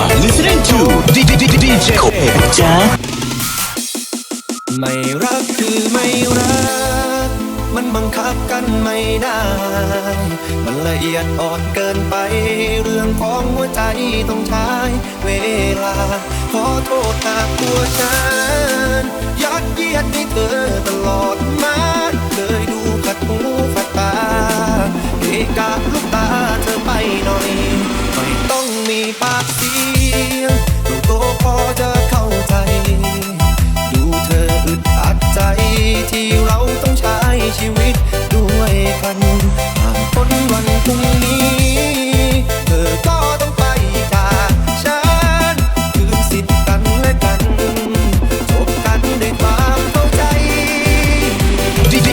are listening to DJ Jack ไม่รักคือไม่รัก มันบังคับกันไม่ได้ มันละเอียดอ่อนเกินไป เรื่องของหัวใจต้องใช้เวลา ขอโทษหากตัวฉันยัดเยียดให้เธอตลอดมาเคยดูขัดหูขัดตาเอกาลูกตาเธอไปหน่อย ไม่ต้องมีปาก ช้ชีวิตด้วยกันผ่านพ้นวันพรุ่งนี้ เธอก็ต้องไปจากฉัน คืนสิทธิ์กันและกันจบกันด้วยความเข้าใจ DJ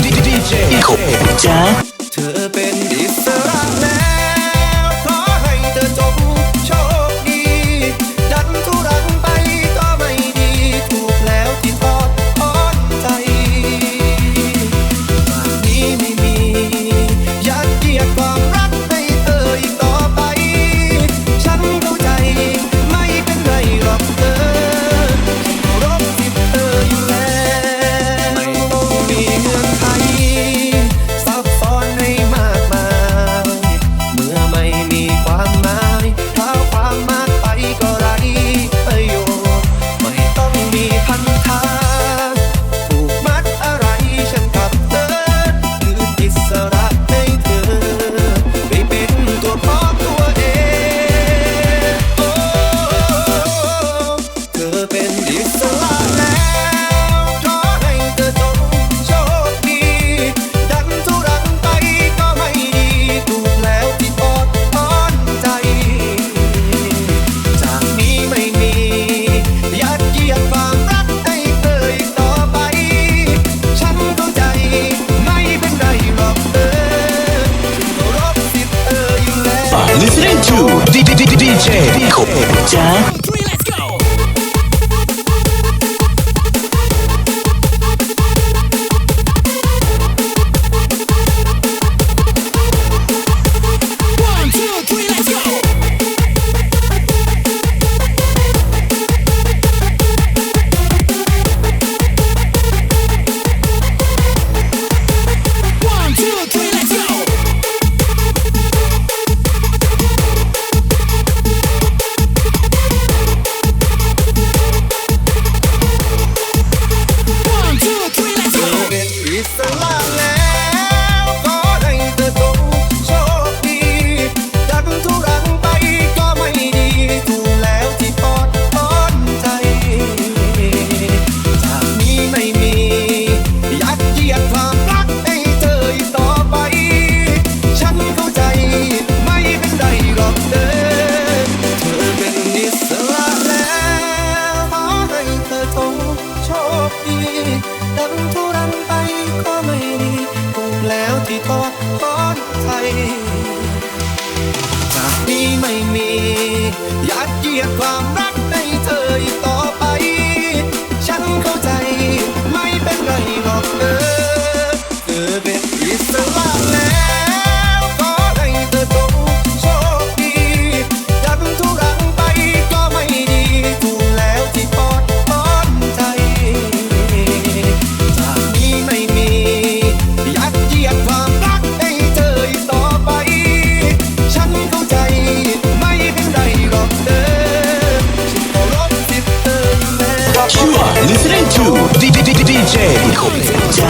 Jack เธอเป็นอิสระ อเป็นอิสระแล้วขอให้เธอจงโชคดีดันทุรังไปก็ไม่ดีถูกแล้วที่อดอ่อนใจ จากนี้ไม่มียัดเยียดความรักให้เธออีกต่อไป ฉันเข้าใจไม่เป็นไรหรอกเธอฉันเคารพสิทธิ์เธออยู่แล้ว are listening to DJ Jack โชคดีดังทุรังไปก็ไม่ DJ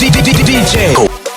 DJ